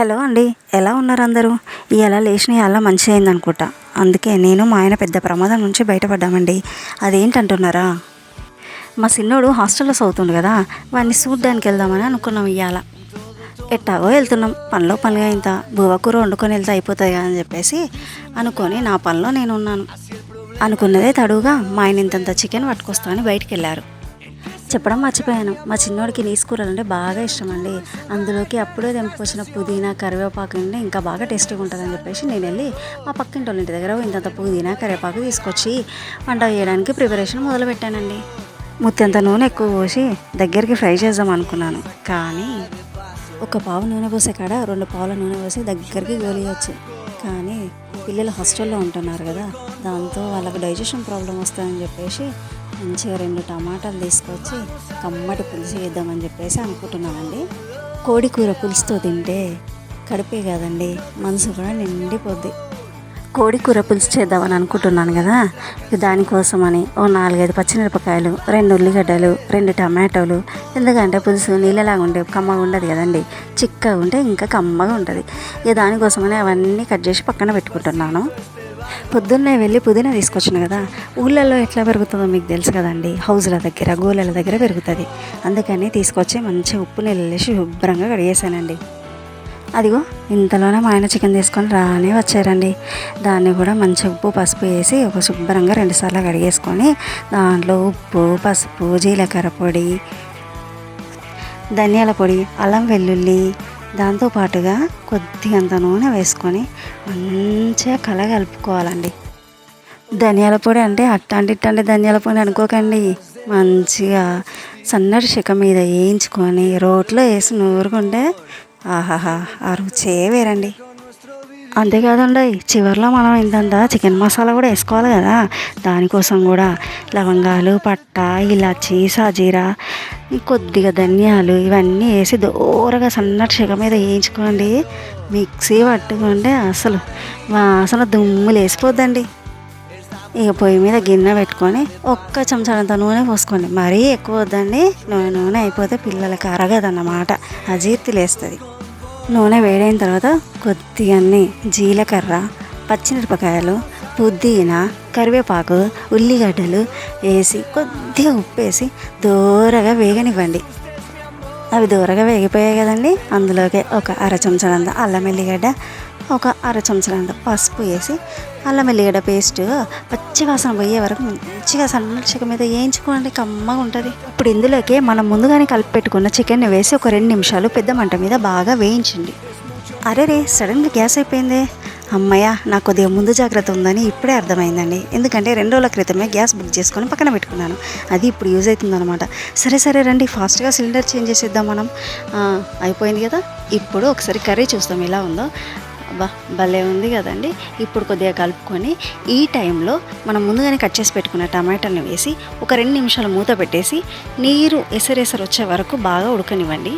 Hello అండి ఎలా ఉన్నారు అందరూ? ఇలా లేచిన అలా మంచి అయింది అనుకుంటా అందుకే నేను మా ఆయన పెద్ద ప్రమాదం నుంచి బయటపడ్డామండి. అదేంటంటున్నారా? మా సిన్నోడు హాస్టల్లో చదువుతుండు కదా వాడిని చూడ్డానికి వెళ్దామని అనుకున్నాం ఇవాళ ఎట్టాగో వెళ్తున్నాం పనిలో పనిగా ఇంత బువ్వకూర వండుకొని వెళ్తే అయిపోతుంది కదా అని చెప్పేసి అనుకొని నా పనిలో నేను ఉన్నాను అనుకున్నదే తడువుగా మా ఆయన ఇంతంత చికెన్ పట్టుకొస్తామని బయటికి వెళ్ళారు చెప్పడం మర్చిపోయాను. మా చిన్నోడికి నీసు కూరలు అంటే బాగా ఇష్టం అండి అందులోకి అప్పుడే తెంపుకొచ్చిన పుదీనా కరివేపాకు అంటే ఇంకా బాగా టేస్టీగా ఉంటుందని చెప్పేసి నేను వెళ్ళి మా పక్కింటి వాళ్ళ ఇంటి దగ్గర ఇంతంత పుదీనా కరివేపాకు తీసుకొచ్చి వంట చేయడానికి ప్రిపరేషన్ మొదలుపెట్టానండి. ముత్యంత నూనె ఎక్కువ పోసి దగ్గరికి ఫ్రై చేద్దాం అనుకున్నాను. కానీ ఒక పావు నూనె పోసే కాడ రెండు పావుల నూనె పోసి దగ్గరికి గోలియచ్చు. కానీ పిల్లలు హాస్టల్లో ఉంటున్నారు కదా దాంతో వాళ్ళకి డైజెషన్ ప్రాబ్లం వస్తుందని చెప్పేసి మంచిగా రెండు టమాటాలు తీసుకొచ్చి కమ్మటి పులుసు చేద్దామని చెప్పేసి అనుకుంటున్నానండి. కోడి కూర పులుసుతో తింటే కడిపే కాదండి మనసు కూడా నిండిపోద్ది. కోడి కూర పులుసు చేద్దామని అనుకుంటున్నాను కదా ఇక దానికోసమని ఓ నాలుగైదు పచ్చిమిరపకాయలు రెండు ఉల్లిగడ్డలు రెండు టమాటోలు ఎందుకంటే పులుసు నీళ్ళలాగా ఉండే కమ్మగా ఉండదు కదండి చిక్కగా ఉంటే ఇంకా కమ్మగా ఉంటుంది. ఇక దానికోసమని అవన్నీ కట్ చేసి పక్కన పెట్టుకుంటున్నాను. పొద్దున్నే వెళ్ళి పుదీనా తీసుకొచ్చిన కదా ఊళ్ళల్లో ఎట్లా పెరుగుతుందో మీకు తెలుసు కదండి. హౌస్ల దగ్గర గోళల దగ్గర పెరుగుతుంది. అందుకని తీసుకొచ్చి మంచిగా ఉప్పు నీళ్ళేసి శుభ్రంగా కడిగేసానండి అదిగో ఇంతలోనే మా ఆయన చికెన్ తీసుకొని రానే వచ్చారండి. దాన్ని కూడా మంచి ఉప్పు పసుపు వేసి ఒక శుభ్రంగా రెండుసార్లు కడిగేసుకొని దాంట్లో ఉప్పు పసుపు జీలకర్ర పొడి ధనియాల పొడి అల్లం వెల్లుల్లి దాంతో పాటుగా కొద్దిగంత నూనె వేసుకొని మంచిగా కలగలుపుకోవాలండి. ధనియాల పొడి అంటే అట్టాంటి ఇట్టంటి ధనియాల పొడి అనుకోకండి. మంచిగా సన్నటి చెక్క మీద వేయించుకొని రోట్లో వేసి నూరుకుంటే ఆహాహా ఆ రుచే వేరండి. అంతేకాదండి చివరిలో మనం ఇంతంత చికెన్ మసాలా కూడా వేసుకోవాలి కదా. దానికోసం కూడా లవంగాలు పట్ట ఇలాచి సాజీరా కొద్దిగా ధనియాలు ఇవన్నీ వేసి దూరగా సన్నటి చెగ మీద వేయించుకోండి. మిక్సీ పట్టుకుంటే అసలు వాసన దుమ్ములు వేసిపోద్దండి. ఇక పొయ్యి మీద గిన్నె పెట్టుకొని ఒక్క చెంచాడంత నూనె పోసుకోండి. మరీ ఎక్కువ వద్దండి. నూనె నూనె అయిపోతే పిల్లలకి అరగదన్నమాట. అజీర్తి లేస్తుంది. నూనె వేడైన తర్వాత కొద్దిగా జీలకర్ర పచ్చిమిరపకాయలు పుదీనా కరివేపాకు ఉల్లిగడ్డలు వేసి కొద్దిగా ఉప్పు వేసి దూరగా వేగనివ్వండి. అవి దూరగా వేగిపోయాయి కదండి. అందులోకి ఒక అర చెంచాడంత అల్లం ఎల్లిగడ్డ ఒక అర చెంచాడంత పసుపు వేసి అల్లం ఎల్లిగడ్డ పేస్ట్ పచ్చి వాసన పోయే వరకు మంచిగా సన్న చికెన్ మీద వేయించుకోండి కమ్మగా ఉంటుంది. ఇప్పుడు ఇందులోకి మనం ముందుగానే కలిపి పెట్టుకున్న చికెన్ని వేసి ఒక రెండు నిమిషాలు పెద్ద మంట మీద బాగా వేయించండి. అరే రే సడన్గా గ్యాస్ అయిపోయింది? అమ్మయ్య నాకు కొద్దిగా ముందు జాగ్రత్త ఉందని ఇప్పుడే అర్థమైందండి. ఎందుకంటే రెండు రోజుల క్రితమే గ్యాస్ బుక్ చేసుకొని పక్కన పెట్టుకున్నాను. అది ఇప్పుడు యూజ్ అవుతుందన్నమాట. సరే సరే రండి ఫాస్ట్గా సిలిండర్ చేంజ్ చేసేద్దాం మనం. అయిపోయింది కదా? ఇప్పుడు ఒకసారి కర్రీ చూస్తాం ఎలా ఉందో. అబ్బా భలే ఉంది కదండి. ఇప్పుడు కొద్దిగా కలుపుకొని ఈ టైంలో మనం ముందుగానే కట్ చేసి పెట్టుకున్న టమాటాలను వేసి ఒక రెండు నిమిషాలు మూత పెట్టేసి నీరు ఎసరెసరు వచ్చే వరకు బాగా ఉడకనివ్వండి.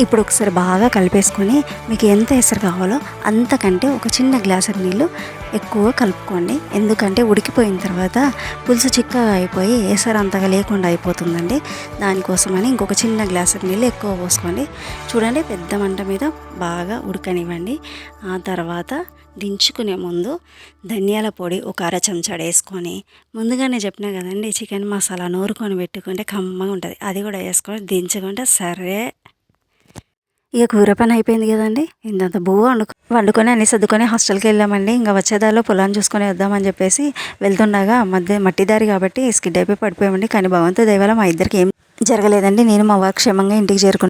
ఇప్పుడు ఒకసారి బాగా కలిపేసుకొని మీకు ఎంత ఎసరు కావాలో అంతకంటే ఒక చిన్న గ్లాసు నీళ్ళు ఎక్కువ కలుపుకోండి. ఎందుకంటే ఉడికిపోయిన తర్వాత పులుసు చిక్కగా అయిపోయి ఎసరు అంతగా లేకుండా అయిపోతుందండి. దానికోసమని ఇంకొక చిన్న గ్లాసు నీళ్ళు ఎక్కువ పోసుకోండి. చూడండి పెద్ద మంట మీద బాగా ఉడకనివ్వండి. ఆ తర్వాత దించుకునే ముందు ధనియాల పొడి ఒక అర చెంచాడు వేసుకొని ముందుగానే చెప్పినా కదండి చికెన్ మసాలా నూరుకొని పెట్టుకుంటే కమ్మగా ఉంటుంది. అది కూడా వేసుకొని దించుకుంటే సరే ఇక కూర పని అయిపోయింది కదండి. ఇంతంత బువ్వ వండుకు వండుకొని అన్ని సర్దుకొని హాస్టల్కి వెళ్ళామండి. ఇంకా వచ్చేదారిలో పొలాన్ని చూసుకొని వద్దామని చెప్పేసి వెళ్తుండగా మధ్య మట్టి దారి కాబట్టి స్కిడ్ అయిపోయి పడిపోయామండి. కానీ భగవంతు దయవల్ల మా ఇద్దరికి ఏం జరగలేదండి. నేను మా వారు క్షేమంగా ఇంటికి చేరుకున్నాను